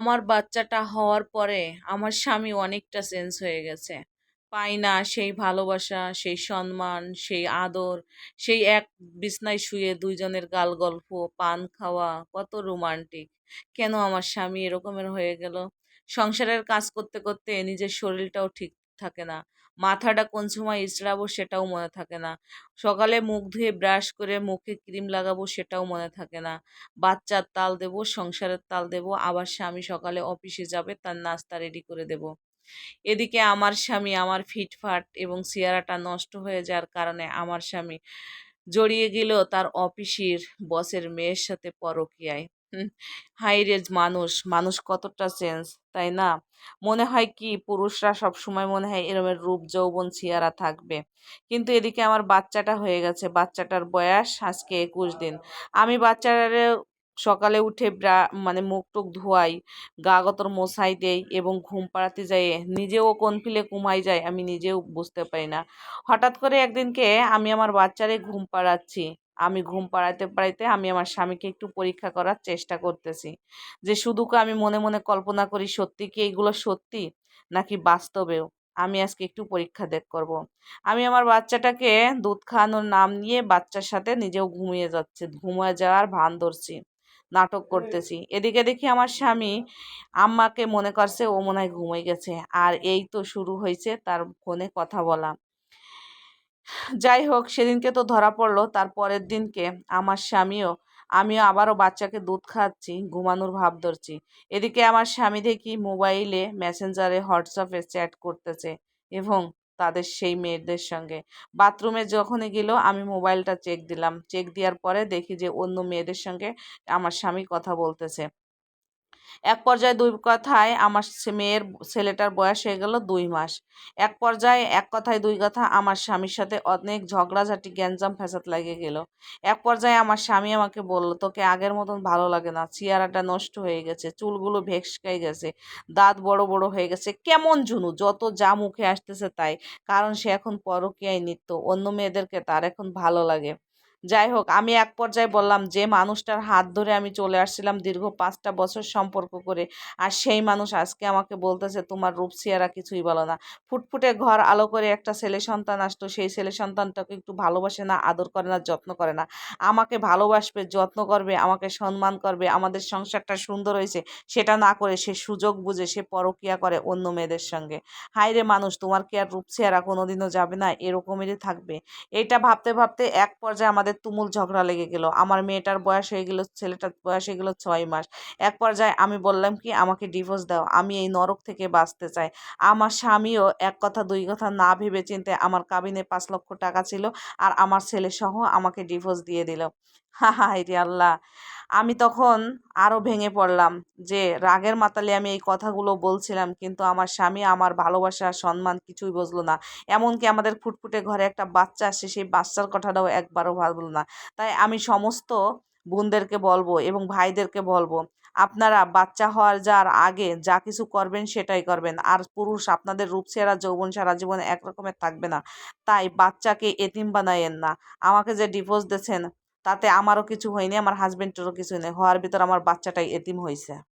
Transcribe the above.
আমার বাচ্চাটা হওয়ার পরে আমার স্বামী অনেকটা চেঞ্জ হয়ে গেছে। পাই না সেই ভালোবাসা, সেই সম্মান, সেই আদর, সেই এক বিছনায় শুয়ে দুইজনের গাল গল্প পান খাওয়া, কত রোমান্টিক। কেন আমার স্বামী এরকমের হয়ে গেল? সংসারের কাজ করতে করতে নিজের শরীরটাও ঠিক থাকে না। মাথাটা কোন সময় ইচড়াবো সেটাও মনে থাকে না। সকালে মুখ ধুয়ে ব্রাশ করে মুখে ক্রিম লাগাবো সেটাও মনে থাকে না। বাচ্চার তাল দেব, সংসারের তাল দেব, আবার স্বামী সকালে অফিসে যাবে, তার নাস্তা রেডি করে দেব। এদিকে আমার স্বামী আমার ফিটফাট এবং চেহারাটা নষ্ট হয়ে যাওয়ার কারণে আমার স্বামী জড়িয়ে গেল তার অফিসের বসের মেয়ের সাথে পরকিয়ায়। হাইরেজ হাই রেজ মানুষ মানুষ কতটা চেঞ্জ তাই না? মনে হয় কি, পুরুষরা সব সময় মনে হয় এরমের রূপ, যৌবন, চেহারা থাকবে। কিন্তু এদিকে আমার বাচ্চাটা হয়ে গেছে, বাচ্চাটার বয়স আজকে একুশ দিন। আমি বাচ্চাটারে সকালে উঠে ব্রা মানে মুখ টুক ধোয়াই, গা গতর মশাই দেই এবং ঘুম পাড়াতে যাই, নিজেও কোন ফিলে ঘুমাই যায় আমি নিজেও বুঝতে পারি না। হঠাৎ করে একদিনকে আমি আমার বাচ্চারে ঘুম পাড়াচ্ছি। আমি ঘুম পাড়াইতে পাড়াইতে আমি আমার স্বামীকে একটু পরীক্ষা করার চেষ্টা করতেছি। যে শুধুকে আমি মনে মনে কল্পনা করি, সত্যি কি এইগুলো সত্যি? নাকি বাস্তবেও? আমি আজকে একটু পরীক্ষা দেখ করব। আমি আমার বাচ্চাটাকে দুধ খাওয়ানোর নাম নিয়ে বাচ্চার সাথে নিজেও ঘুমিয়ে যাচ্ছে, ঘুমিয়ে যাওয়ার ভান ধরছি। নাটক করতেছি। এদিকে দেখি আমার স্বামী আম্মাকে মনে করছে ও মনে হয় ঘুমিয়ে গেছে। আর এই তো শুরু হয়েছে তার ফোনে কথা বলা। যাই হোক সেদিনকে তো ধরা পড়ল তার পরের দিনকে আমার স্বামীও আমিও আবারও বাচ্চাকে দুধ খাওয়াচ্ছি ঘুমানোর ভাব ধরছি। এদিকে আমার স্বামী দেখি মোবাইলে মেসেঞ্জারে হোয়াটসঅ্যাপে চ্যাট করতেছে এবং তাদের সেই মেয়েদের সঙ্গে। বাথরুমে যখনই গেল, আমি মোবাইলটা চেক দিলাম। চেক দেওয়ার পরে দেখি যে অন্য মেয়েদের সঙ্গে আমার স্বামী কথা বলতেছে। এক পর্যায়ে দুই কথায় আমার মেয়ের ছেলেটার বয়স হয়ে গেল দুই মাস। এক পর্যায়ে এক কথায় দুই কথা আমার স্বামীর সাথে অনেক ঝগড়াঝাটি, গ্যাঞ্জাম, ফ্যাসাদ লাগে গেল। এক পর্যায়ে আমার স্বামী আমাকে বলল, তোকে আগের মতন ভালো লাগে না। চেহারাটা নষ্ট হয়ে গেছে, চুলগুলো ভেসকাই গেছে, দাঁত বড় বড় হয়ে গেছে। কেমন ঝুনু? যত যা মুখে আসতেছে তাই। কারণ সে এখন পরকীয়ায় নিত্য। অন্য মেয়েদেরকে তার এখন ভালো লাগে। যাই হোক, আমি এক পর্যায়ে বললাম যে, মানুষটার হাত ধরে আমি চলে আসছিলাম দীর্ঘ পাঁচটা বছর সম্পর্ক করে। আর সেই মানুষ আজকে আমাকে বলতেছে, তোমার রূপ চেহারা কিছুই বলো না। ফুটফুটে ঘর আলো করে একটা ছেলে সন্তান আসতো। সেই ছেলে সন্তানটাকে একটু ভালোবাসে না, আদর করে না, যত্ন করে না। আমাকে ভালোবাসবে, যত্ন করবে, আমাকে সম্মান করবে, আমাদের সংসারটা সুন্দর হয়েছে, সেটা না করে সে সুযোগ বুঝে সে পরকিয়া করে অন্য মেয়েদের সঙ্গে। হাই রে মানুষ, তোমার কি আর রূপ চেহারা কোনোদিনও যাবে না? এরকমেরই থাকবে। এটা ভাবতে ভাবতে এক পর্যায়ে আমাদের তুমুল ঝগড়া লেগে গেল। আমার মেয়েটার বয়স হয়ে গেল, ছেলেটার বয়স হয়ে গেল ছয় মাস। এক পর্যায়ে আমি বললাম কি, আমাকে ডিভোর্স দাও, আমি এই নরক থেকে বাঁচতে চাই। আমার স্বামীও এক কথা, দুই কথা না ভেবে চিনতে আমার কাবিনে পাঁচ লক্ষ টাকা ছিল আর আমার ছেলে সহ আমাকে ডিভোর্স দিয়ে দিল। হা হা আল্লাহ! আমি তখন আরও ভেঙে পড়লাম যে, রাগের মাতালে আমি এই কথাগুলো বলছিলাম, কিন্তু আমার স্বামী আমার ভালোবাসা, সম্মান কিছুই বুঝলো না। এমনকি আমাদের ফুটফুটে ঘরে একটা বাচ্চা আসে, সেই বাচ্চার কথাটাও একবারও ভাবলো না। তাই আমি সমস্ত বোনদেরকে বলব এবং ভাইদেরকে বলব, আপনারা বাচ্চা হওয়ার যার আগে যা কিছু করবেন সেটাই করবেন। আর পুরুষ আপনাদের রূপ চেহারা যৌবন সারা জীবন একরকমের থাকবে না। তাই বাচ্চাকে এতিম বানাইয়েন না। আমাকে যে ডিভোর্স দিয়েছেন তাতে আমারও কিছু হয়নি আমার হাজবেন্ডেরও কিছু হয়নি। হওয়ার ভিতর আমার বাচ্চাটাই এতিম হয়েছে